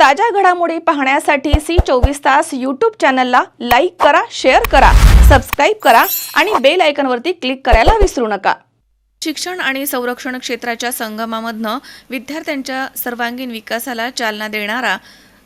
ताज्या घडामोडी पाहण्यासाठी सी चोवीस तास यूट्यूब चॅनलला लाईक करा शेअर करा सबस्क्राईब करा आणि बेल आयकनवरती क्लिक करायला विसरू नका. शिक्षण आणि संरक्षण क्षेत्राच्या संगमामधनं विद्यार्थ्यांच्या सर्वांगीण विकासाला चालना देणारा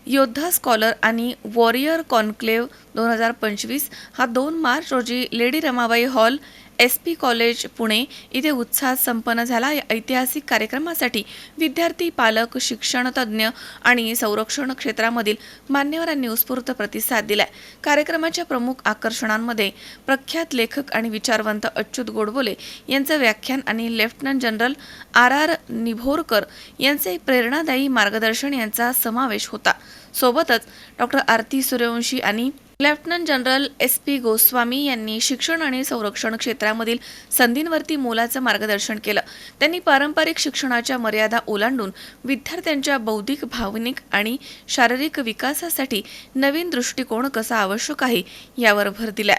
योद्धा स्कॉलर आणि वॉरियर कॉन्क्लेव्ह दोन हजार पंचवीस हा दोन मार्च रोजी lady Ramabai hall S P college Pune इथे उत्साहात संपन्न झाला. या ऐतिहासिक कार्यक्रमासाठी विद्यार्थी पालक शिक्षणतज्ज्ञ आणि संरक्षण क्षेत्रामधील मान्यवरांनी उत्स्फूर्त प्रतिसाद दिलाय. कार्यक्रमाच्या प्रमुख आकर्षणांमध्ये प्रख्यात लेखक आणि विचारवंत अच्युत गोडबोले यांचं व्याख्यान आणि lieutenant general R R Nibhorkar यांचे प्रेरणादायी मार्गदर्शन यांचा समावेश होता. सोबतच डॉक्टर आरती सूर्यवंशी आणि lieutenant general S P Goswami यांनी शिक्षण आणि संरक्षण क्षेत्रामधील संधींवरती मोलाचं मार्गदर्शन केलं. त्यांनी पारंपरिक शिक्षणाच्या मर्यादा ओलांडून विद्यार्थ्यांच्या बौद्धिक भावनिक आणि शारीरिक विकासासाठी नवीन दृष्टिकोन कसा आवश्यक आहे यावर भर दिला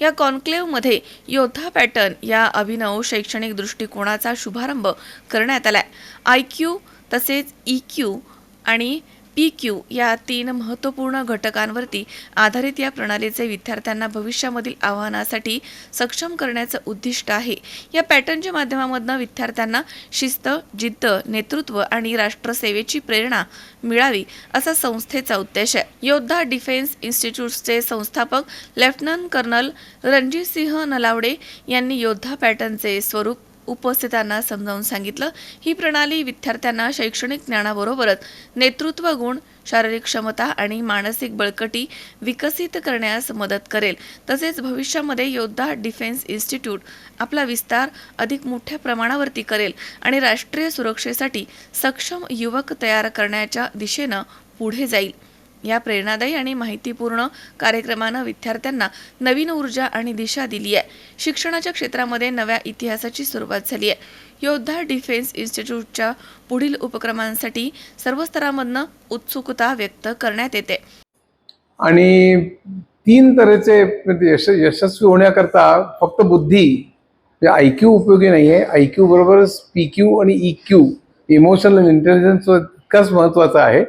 या कॉन्क्लेव्हमध्ये योद्धा पॅटर्न या अभिनव शैक्षणिक दृष्टिकोनाचा शुभारंभ करण्यात आलाय. आय क्यू तसेच ई क्यू आणि पी क्यू या तीन महत्त्वपूर्ण घटकांवरती आधारित या प्रणालीचे विद्यार्थ्यांना भविष्यामधील आव्हानासाठी सक्षम करण्याचं उद्दिष्ट आहे. या पॅटर्नच्या माध्यमामधनं विद्यार्थ्यांना शिस्त जिद्द नेतृत्व आणि राष्ट्रसेवेची प्रेरणा मिळावी असा संस्थेचा उद्देश आहे. योद्धा डिफेन्स इन्स्टिट्यूटचे संस्थापक लेफ्टनंट कर्नल रणजितसिंह नलावडे यांनी योद्धा पॅटर्नचे स्वरूप उपस्थितांना समजावून सांगितलं. ही प्रणाली विद्यार्थ्यांना शैक्षणिक ज्ञानाबरोबरच नेतृत्व गुण शारीरिक क्षमता आणि मानसिक बळकटी विकसित करण्यास मदत करेल. तसेच भविष्यामध्ये योद्धा डिफेन्स इन्स्टिट्यूट आपला विस्तार अधिक मोठ्या प्रमाणावरती करेल आणि राष्ट्रीय सुरक्षेसाठी सक्षम युवक तयार करण्याच्या दिशेनं पुढे जाईल. या प्रेरणादायी आणि माहितीपूर्ण कार्यक्रमानं विद्यार्थ्यांना नवीन ऊर्जा आणि दिशा दिली आहे. शिक्षणाच्या क्षेत्रामध्ये नव्या इतिहासाची सुरुवात झाली आहे. योद्धा डिफेन्स इन्स्टिट्यूटच्या पुढील उपक्रमांसाठी सर्व स्तरामधनं उत्सुकता व्यक्त करण्यात येते. आणि तीन तऱ्हेचे यश यशस्वी होण्याकरता फक्त बुद्धी म्हणजे आय क्यू उपयोगी नाही आहे आय क्यू बरोबरच पी क्यू आणि ई क्यू इमोशनल इंटेलिजन्स इतकाच महत्त्वाचा आहे.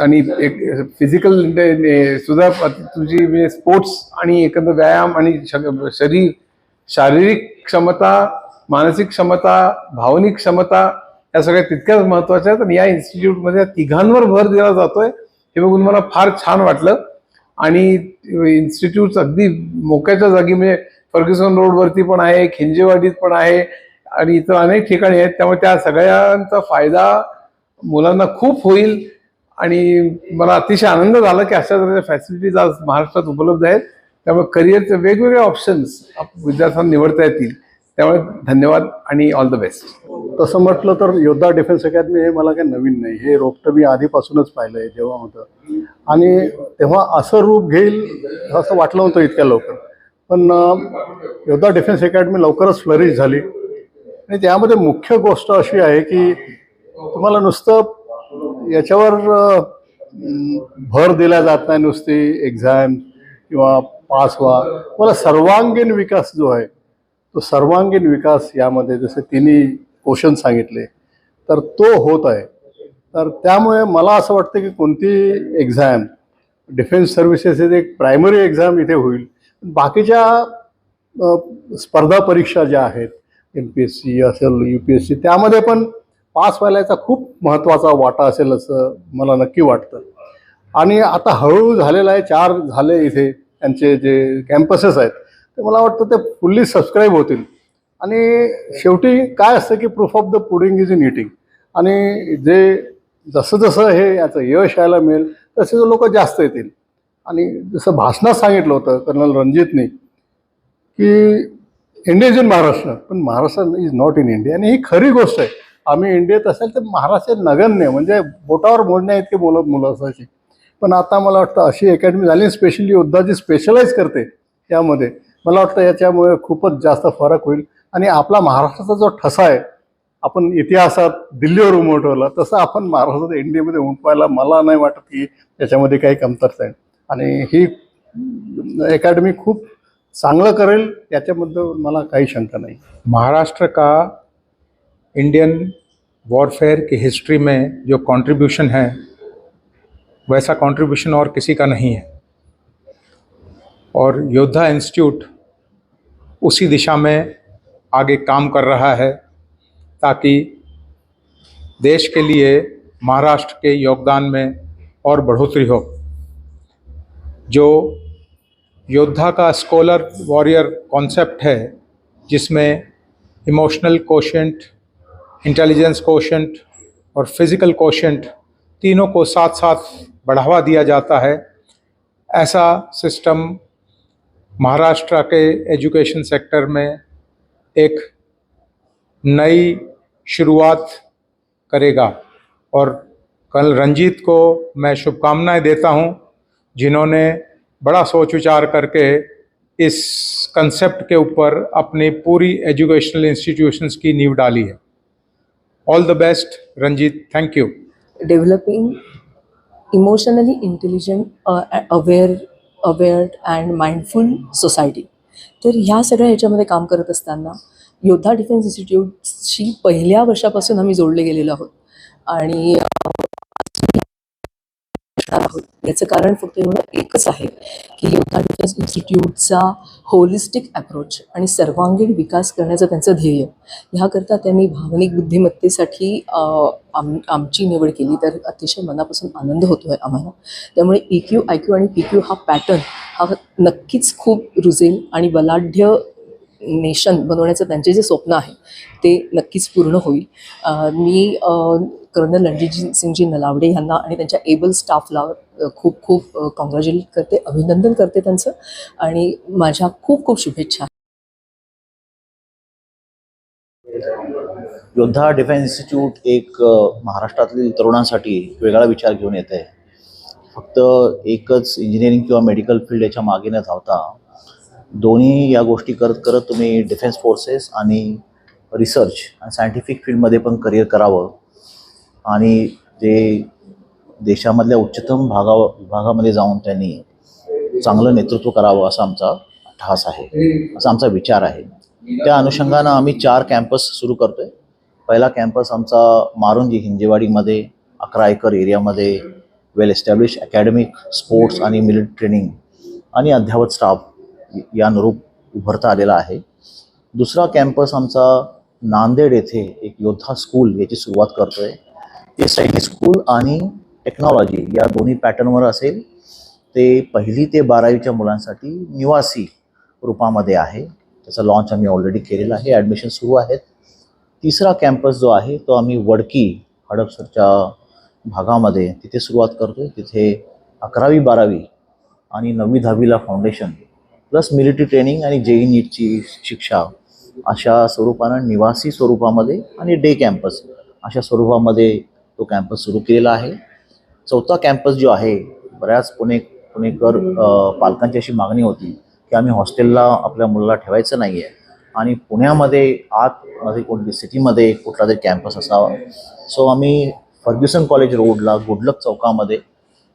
आणि एक फिजिकल म्हणजे, सुद्धा तुझी म्हणजे स्पोर्ट्स आणि एकंदर व्यायाम आणि श- शरीर शारीरिक क्षमता मानसिक क्षमता भावनिक क्षमता या सगळ्या तितक्याच महत्त्वाच्या आहेत. आणि या इन्स्टिट्यूटमध्ये या तिघांवर भर दिला जातोय. हे बघून मला फार छान वाटलं. आणि इन्स्टिट्यूट अगदी मोक्याच्या जागी म्हणजे फर्ग्युसन रोडवरती पण आहे खिंजेवाडीत पण आहे आणि इतर अनेक ठिकाणी आहेत. त्यामुळे त्या सगळ्यांचा फायदा मुलांना खूप होईल. आणि मला अतिशय आनंद झाला की अशा तऱ्हेच्या फॅसिलिटीज आज महाराष्ट्रात उपलब्ध आहेत. त्यामुळे करिअरचे वेगवेगळे ऑप्शन्स विद्यार्थ्यांना निवडता येतील. त्यामुळे धन्यवाद आणि ऑल द बेस्ट तसं म्हटलं तर योद्धा डिफेन्स अकॅडमी हे मला काही नवीन नाही. हे रोपटं मी आधीपासूनच पाहिलं आहे जेव्हा होतं. आणि तेव्हा असं रूप घेईल असं वाटलं नव्हतं इतक्या लवकर. पण योद्धा डिफेन्स अकॅडमी लवकरच फ्लरिश झाली. आणि त्यामध्ये मुख्य गोष्ट अशी आहे की तुम्हाला नुसतं याच्यावर भर दिला जात नाही नुसती एक्झाम किंवा पास व्हा. मला सर्वांगीण विकास जो आहे तो सर्वांगीण विकास यामध्ये जसे तिन्ही क्वेश्चन सांगितले तर तो होत आहे. तर त्यामुळे मला असं वाटतं की कोणती एक्झाम डिफेन्स सर्व्हिसेस एक प्रायमरी एक्झाम इथे होईल बाकीच्या स्पर्धा परीक्षा ज्या आहेत एम पी एस सी असेल यू पी एस सी त्यामध्ये पण पास व्हायला याचा खूप महत्त्वाचा वाटा असेल असं मला नक्की वाटतं. आणि आता हळूहळू झालेलं आहे चार झाले इथे त्यांचे जे कॅम्पसेस आहेत ते मला वाटतं ते फुल्ली सबस्क्राईब होतील. आणि शेवटी काय असतं की proof of the pudding is in eating आणि जे जसं जसं हे याचं यश यायला मिळेल तसे लोक जास्त येतील. आणि जसं भाषणात सांगितलं होतं कर्नल रणजितनी की इंडिया इज इन महाराष्ट्र पण Maharashtra is not in India आणि ही खरी गोष्ट आहे. आम्ही इंडियात असेल तर महाराष्ट्र नगण्य म्हणजे बोटावर मोडण्या इतके मुलं मुलं असायची. पण आता मला वाटतं अशी अकॅडमी झाली स्पेशली योद्धा जी स्पेशलाइज करते त्यामध्ये मला वाटतं याच्यामुळे खूपच जास्त फरक होईल. आणि आपला महाराष्ट्राचा जो ठसा आहे आपण इतिहासात दिल्लीवर उमटवला तसं आपण महाराष्ट्रात इंडियामध्ये उमटवायला मला नाही वाटत की याच्यामध्ये काही कमतरता आहे. आणि ही अकॅडमी खूप चांगलं करेल याच्याबद्दल मला काही शंका नाही. महाराष्ट्र का इंडियन वॉरफेयर की हिस्ट्री में जो कंट्रीब्यूशन है, वैसा कंट्रीब्यूशन और किसी का नहीं है। और योद्धा इंस्टीट्यूट उसी दिशा में आगे काम कर रहा है ताकि देश के लिए महाराष्ट्र के योगदान में और बढ़ोतरी हो। जो योद्धा का स्कॉलर वॉरियर कॉन्सेप्ट है, जिसमें इमोशनल कोशेंट इंटेलिजेंस कोशेंट और फ़िज़िकल कोशेंट तीनों को साथ साथ बढ़ावा दिया जाता है। ऐसा सिस्टम महाराष्ट्र के एजुकेशन सेक्टर में एक नई शुरुआत करेगा और कल रंजीत को मैं शुभकामनाएँ देता हूँ, जिन्होंने बड़ा सोच विचार करके इस कंसेप्ट के ऊपर अपनी पूरी एजुकेशनल इंस्टीट्यूशंस की नींव डाली है। All the best Ranjeet thank you developing developing emotionally intelligent uh, aware aware and mindful society तर ह्या सगळ्या ह्याच्यामध्ये काम करत असताना योद्धा डिफेन्स इन्स्टिट्यूटशी पहिल्या वर्षापासून आम्ही जोडले गेलेलो आहोत. आणि आहोत. याचं कारण फक्त एवढं एकच आहे की योगा डिफेन्स इन्स्टिट्यूटचा होलिस्टिक अप्रोच आणि सर्वांगीण विकास करण्याचं त्यांचं ध्येय. ह्याकरता त्यांनी भावनिक बुद्धिमत्तेसाठी आम आमची निवड केली तर अतिशय मनापासून आनंद होतो आहे आम्हाला. त्यामुळे ई क्यू आय क्यू आणि पी क्यू हा पॅटर्न हा नक्कीच खूप रुजेल आणि बलाढ्य नेशन बनवण्याचं त्यांचे जे स्वप्न आहे ते नक्कीच पूर्ण होईल. मी कर्नल रणजित सिंगजी नलावडे यांना आणि त्यांच्या एबल स्टाफला खूप खूप कॉंग्रॅच्युलेट करते अभिनंदन करते त्यांचं आणि माझ्या खूप खूप शुभेच्छा. योद्धा डिफेन्स इन्स्टिट्यूट एक महाराष्ट्रातील तरुणांसाठी वेगळा विचार घेऊन येत आहे फक्त एकच इंजिनिअरिंग किंवा मेडिकल फील्ड याच्या मागे न धावता दोन्ही या गोष्टी करत करत तुम्ही डिफेन्स फोर्सेस आणि रिसर्च आणि सायंटिफिक फील्डमध्ये पण करिअर करावं. आणि ते देशामधल्या उच्चतम भागा विभागामध्ये जाऊन त्यांनी चांगलं नेतृत्व करावं असा आमचा ठास आहे असा आमचा विचार आहे. त्या अनुषंगानं आम्ही चार कॅम्पस सुरू करतोय. पहिला कॅम्पस आमचा मारुंजी हिंजेवाडीमध्ये अकरा एकर एरियामध्ये वेल एस्टॅब्लिश अकॅडमिक स्पोर्ट्स आणि मिलिटरी ट्रेनिंग आणि अध्यावत स्टाफ यानुरूप उभरता आलेला आहे. दुसरा कॅम्पस आमचा नांदेड येथे एक योद्धा स्कूल याची सुरुवात करतोय ते सैनिक स्कूल आणि टेक्नॉलॉजी या दोन्ही पॅटर्नवर असेल ते पहिली ते बारावीच्या मुलांसाठी निवासी रूपामध्ये आहे. त्याचा लॉन्च आम्ही ऑलरेडी केलेला आहे ॲडमिशन सुरू आहेत. तिसरा कॅम्पस जो आहे तो आम्ही वडकी हडपसरच्या भागामध्ये तिथे सुरुवात करतो आहे तिथे अकरावी बारावी आणि नववी दहावीला फाउंडेशन प्लस मिलिटरी ट्रेनिंग आणि जेई नीटची शिक्षा अशा स्वरूपानं निवासी स्वरूपामध्ये आणि डे कॅम्पस अशा स्वरूपामध्ये तो कॅम्पस सुरू केलेला आहे. चौथा कॅम्पस जो आहे बऱ्याच पुणे पुणेकर पालकांची अशी मागणी होती की आम्ही हॉस्टेलला आपल्या मुलाला ठेवायचं नाही आहे आणि पुण्यामध्ये आत कोणती सिटीमध्ये कुठला तरी कॅम्पस असावा. सो आम्ही फर्ग्युसन कॉलेज रोडला गुडलक चौकामध्ये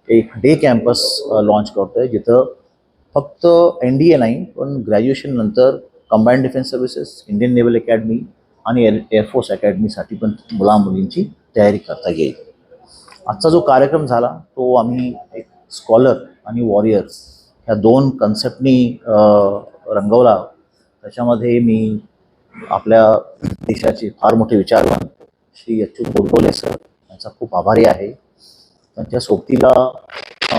एक डे कॅम्पस लॉन्च करतो आहे जिथं फक्त एन डी ए नाही पण ग्रॅज्युएशन नंतर combined defence services Indian naval academy आणि एअर एअरफोर्स अकॅडमीसाठी पण मुला मुलींची तयारी करता येईल. आजचा जो कार्यक्रम झाला तो आम्ही एक स्कॉलर आणि वॉरियर ह्या दोन कन्सेप्टनी रंगवला. त्याच्यामध्ये मी आपल्या देशाचे फार मोठे विचारवान श्री अच्युत गोडबोले सर यांचा खूप आभारी आहे. त्यांच्या सोबतीला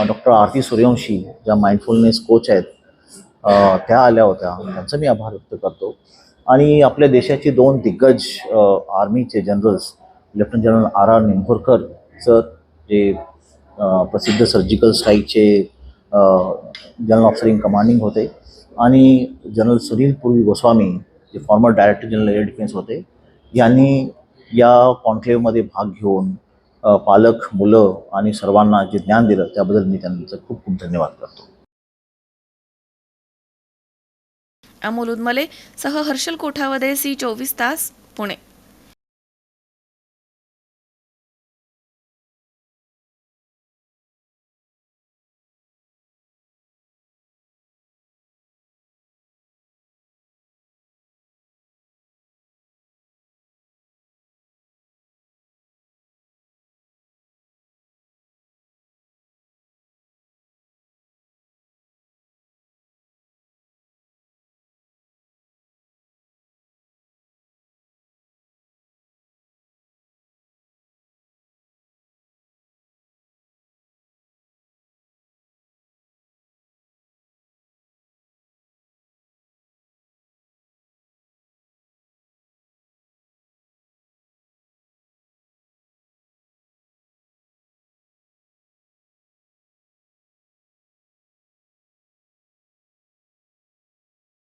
डॉक्टर आरती सूर्यवंशी ज्या माइंडफुलनेस कोच आहेत त्या आल्या होत्या. त्यांचा मी आभार व्यक्त करतो. आणि आपल्या देशाची दोन दिग्गज आर्मीचे generals lieutenant general R R Nimbhorkar sir जे प्रसिद्ध सर्जिकल स्ट्राईकचे जनरल ऑफिसर इन कमांडिंग होते. आणि जनरल सुनील पूर्वी गोस्वामी जे former director general air defence होते यांनी या कॉन्क्लेव्हमध्ये भाग घेऊन पालक मुलं आणि सर्वांना जे ज्ञान दिलं त्याबद्दल मी त्यांचं खूप खूप धन्यवाद करतो. अमोल उदमले सह हर्षल कोठावदे सी चोवीस तास पुणे.